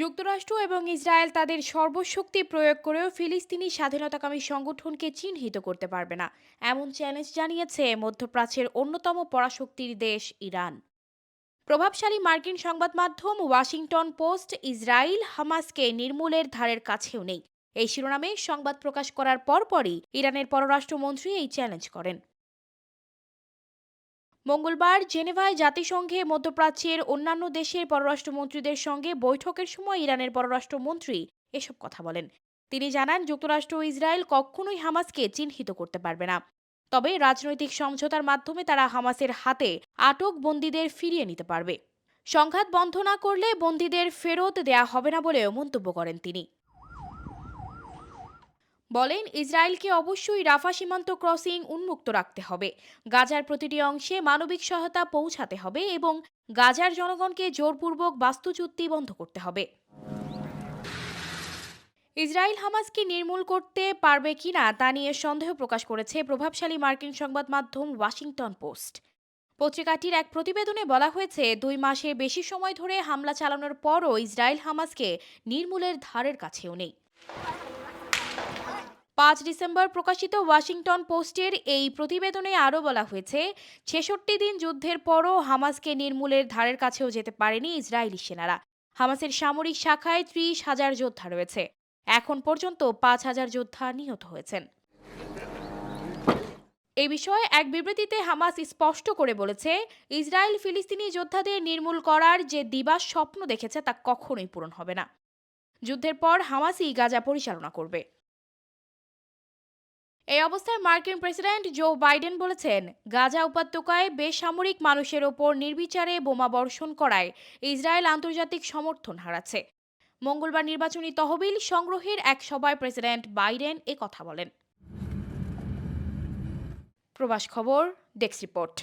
যুক্তরাষ্ট্র এবং ইসরায়েল তাদের সর্বশক্তি প্রয়োগ করেও ফিলিস্তিনি স্বাধীনতাকামী সংগঠনকে চিহ্নিত করতে পারবে না। এমন চ্যালেঞ্জ জানিয়েছে মধ্যপ্রাচ্যের অন্যতম পরাশক্তির দেশ ইরান। প্রভাবশালী মার্কিন সংবাদ মাধ্যম ওয়াশিংটন পোস্ট ইসরায়েল হামাসকে নির্মূলের ধারের কাছেও নেই। এই শিরোনামে সংবাদ প্রকাশ করার পরপরই ইরানের পররাষ্ট্রমন্ত্রী এই চ্যালেঞ্জ করেন। মঙ্গলবার জেনেভায় জাতিসংঘে মধ্যপ্রাচ্যের অন্যান্য দেশের পররাষ্ট্রমন্ত্রীদের সঙ্গে বৈঠকের সময় ইরানের পররাষ্ট্রমন্ত্রী এসব কথা বলেন। তিনি জানান, যুক্তরাষ্ট্র ও ইসরায়েল কখনোই হামাসকে চিহ্নিত করতে পারবে না। তবে রাজনৈতিক সমঝোতার মাধ্যমে তারা হামাসের হাতে আটক বন্দীদের ফিরিয়ে নিতে পারবে। সংঘাত বন্ধ না করলে বন্দীদের ফেরত দেয়া হবে না বলেও মন্তব্য করেন তিনি। বলেন, ইসরায়েলকে অবশ্যই রাফা সীমান্ত ক্রসিং উন্মুক্ত রাখতে হবে। গাজার প্রতিটি অংশে মানবিক সহায়তা পৌঁছাতে হবে এবং গাজার জনগণকে জোরপূর্বক বাস্তুচুক্তি বন্ধ করতে হবে। ইসরায়েল হামাসকে নির্মূল করতে পারবে কিনা তা নিয়ে সন্দেহ প্রকাশ করেছে প্রভাবশালী মার্কিন সংবাদ মাধ্যম ওয়াশিংটন পোস্ট। পত্রিকাটির এক প্রতিবেদনে বলা হয়েছে, দুই মাসের বেশি সময় ধরে হামলা চালানোর পরও ইসরায়েল হামাসকে নির্মূলের ধারের কাছেও নেই। পাঁচ ডিসেম্বর প্রকাশিত ওয়াশিংটন পোস্টের এই প্রতিবেদনে আরও বলা হয়েছে, ছেষট্টি দিন যুদ্ধের পরও হামাসকে নির্মূলের ধারের কাছেও যেতে পারেনি ইসরায়েলি সেনারা। হামাসের সামরিক শাখায় ত্রিশ হাজার যোদ্ধা রয়েছে। এখন পর্যন্ত পাঁচ হাজার যোদ্ধা নিহত হয়েছেন। এ বিষয়ে এক বিবৃতিতে হামাস স্পষ্ট করে বলেছে ইসরায়েল ফিলিস্তিনি যোদ্ধাদের নির্মূল করার যে দিবাস স্বপ্ন দেখেছে তা কখনোই পূরণ হবে না। যুদ্ধের পর হামাসই গাজা পরিচালনা করবে। এই অবস্থায় মার্কিন প্রেসিডেন্ট জো বাইডেন বলেছেন, গাজা উপত্যকায় বেসামরিক মানুষের ওপর নির্বিচারে বোমা বর্ষণ করায় ইসরায়েল আন্তর্জাতিক সমর্থন হারাচ্ছে। মঙ্গলবার নির্বাচনী তহবিল সংগ্রহের এক সভায় প্রেসিডেন্ট বাইডেন এ কথা বলেন। প্রবাস খবর, ডেস্ক রিপোর্ট।